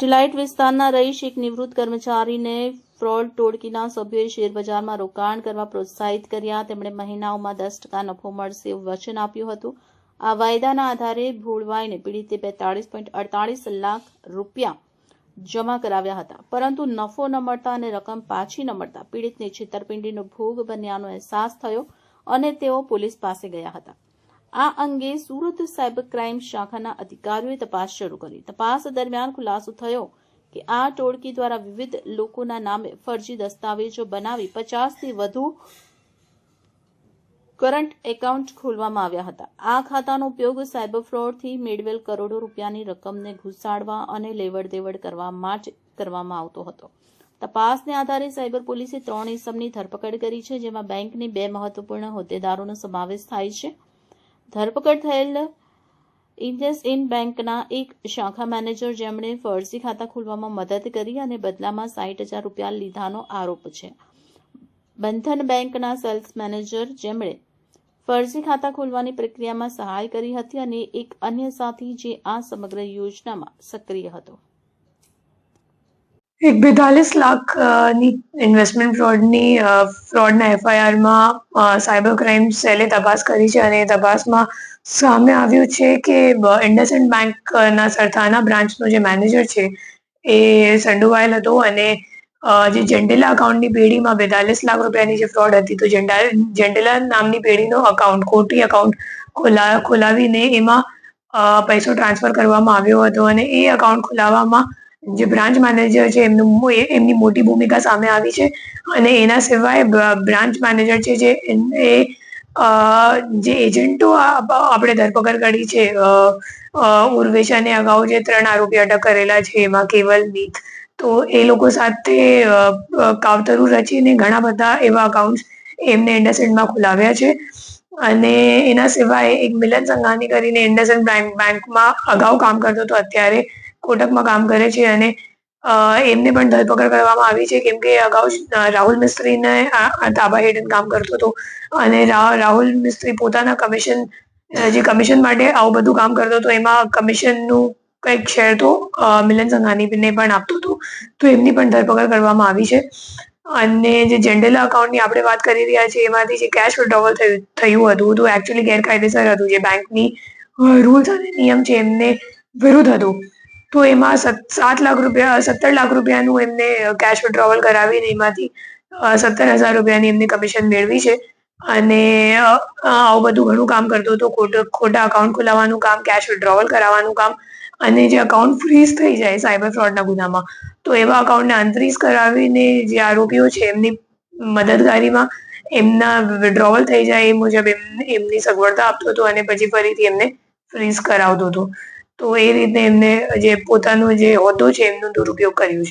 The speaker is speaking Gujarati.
સિટીલાઇટ વિસ્તારના રહીશ એક નિવૃત્ત કર્મચારીને ફ્રોડ ટોળકીના સભ્યોએ શેરબજારમાં રોકાણ કરવા પ્રોત્સાહિત કર્યા. તેમણે મહિનાઓમાં દસ ટકા નફો મળશે એવું વચન આપ્યું હતું. આ વાયદાના આધારે ભોળવાઈને પીડિતે બેતાળીસ પોઈન્ટ અડતાળીસ લાખ રૂપિયા જમા કરાવ્યા હતા. પરંતુ નફો ન મળતા અને રકમ પાછી ન મળતા પીડિતને છેતરપિંડીનો ભોગ બન્યાનો અહેસાસ થયો અને તેઓ પોલીસ પાસે ગયા હતા. આ અંગે સુરત સાયબર ક્રાઇમ શાખાના અધિકારીઓએ તપાસ શરૂ કરી. તપાસ દરમિયાન ખુલાસો થયો કે આ ટોળકી દ્વારા વિવિધ લોકોના નામે ફરજી દસ્તાવેજો બનાવી પચાસથી વધુ કરંટ એકાઉન્ટ ખોલવામાં આવ્યા હતા. આ ખાતાનો ઉપયોગ સાયબર ફ્રોડથી મેળવેલ કરોડો રૂપિયાની રકમને ઘુસાડવા અને લેવડ દેવડ કરવા માટે કરવામાં આવતો હતો. તપાસને આધારે સાયબર પોલીસે ત્રણ ઇસમની ધરપકડ કરી છે, જેમાં બેંકની બે મહત્વપૂર્ણ હોદ્દેદારોનો સમાવેશ થાય છે. ધરપકડ થયેલ ઇન્ડસ ઇન્ડ બેંકના એક શાખા મેનેજર જેમણે ફરજી ખાતા ખોલવામાં મદદ કરી અને બદલામાં સાઠ હજાર રૂપિયા લીધાનો આરોપ છે. બંધન બેંકના સેલ્સ મેનેજર જેમણે ફરજી ખાતા ખોલવાની પ્રક્રિયામાં સહાય કરી હતી અને એક અન્ય સાથી જે આ સમગ્ર યોજનામાં સક્રિય હતો. એક બેતાલીસ લાખની ઇન્વેસ્ટમેન્ટ ફ્રોડની ફ્રોડના એફઆઈઆરમાં સાયબર ક્રાઇમ સેલે તપાસ કરી છે અને તપાસમાં સામે આવ્યું છે કે ઇન્ડસઇન્ડ બેંકના સરથાના બ્રાન્ચનો જે મેનેજર છે એ સંડોવાયેલ હતો અને જે જેન્ડેલા અકાઉન્ટની પેઢીમાં બેતાલીસ લાખ રૂપિયાની જે ફ્રોડ હતી, તો જેન્ડા જેન્ડેલા નામની પેઢીનો અકાઉન્ટ ખોટી અકાઉન્ટ ખોલા, ખોલાવીને એમાં પૈસો ટ્રાન્સફર કરવામાં આવ્યો હતો અને એ અકાઉન્ટ ખોલાવવામાં જે બ્રાન્ચ મેનેજર છે, એમનું એમની મોટી ભૂમિકા સામે આવી છે અને એના સિવાય બ્રાન્ચ મેનેજર છે જે એ જે એજન્ટો આપણે ધરપકડ કરી છે ઉર્વેશાને અગાઉ જે ત્રણ આરોપી અટક કરેલા છે, એમાં કેવલ મીત. તો એ લોકો સાથે કાવતરું રચીને ઘણા બધા એવા અકાઉન્ટ્સ એમને ઇન્ડસઇન્ડમાં ખોલાવ્યા છે. અને એના સિવાય એક મિલન સંઘાની કરીને ઇન્ડસઇન્ડ બેંક બેંકમાં અગાઉ કામ કરતો હતો, અત્યારે કોટકમાં કામ કરે છે અને એમને પણ ધરપકડ કરવામાં આવી છે. કેમ કે અગાઉ રાહુલ મિસ્ત્રીને તાબા હેઠળ કામ કરતો હતો અને રાહુલ મિસ્ત્રી પોતાના કમિશન જે કમિશન માટે આવું બધું કામ કરતો હતો, એમાં કમિશનનું કંઈક શેર તો મિલન સંઘાનીને પણ આપતો હતો. તો એમની પણ ધરપકડ કરવામાં આવી છે. અને જે જેન્ડેલા અકાઉન્ટની આપણે વાત કરી રહ્યા છીએ, એમાંથી જે કેશ વિડ્રોવલ થયું થયું હતું, તો એકચ્યુઅલી ગેરકાયદેસર હતું. જે બેંકની રૂલ્સ અને નિયમ છે એમને વિરુદ્ધ હતું. તો એમાં સાત લાખ રૂપિયા, સત્તર લાખ રૂપિયાનું એમને કેશ વિડ્રોવલ કરાવીને એમાંથી સત્તર હજાર રૂપિયાની એમને કમિશન મેળવી છે. અને આવું બધું ઘણું કામ કરતો હતો. ખોટો અકાઉન્ટ ખોલાવવાનું કામ કેશ વિડ્રોવલ કરાવવાનું કામ. અને જે અકાઉન્ટ ફ્રીઝ થઈ જાય સાયબર ફ્રોડના ગુનામાં, તો એવા અકાઉન્ટને અનફ્રીઝ કરાવીને જે આરોપીઓ છે, એમની મદદગારીમાં એમના વિડ્રોવલ થઈ જાય એ મુજબ એમ, એમની સગવડતા આપતો હતો અને પછી ફરીથી એમને ફ્રીઝ કરાવતો હતો. તો એ રીતે એમને જે પોતાનો જે હોદ્દો છે એમનો દુરુપયોગ કર્યો છે.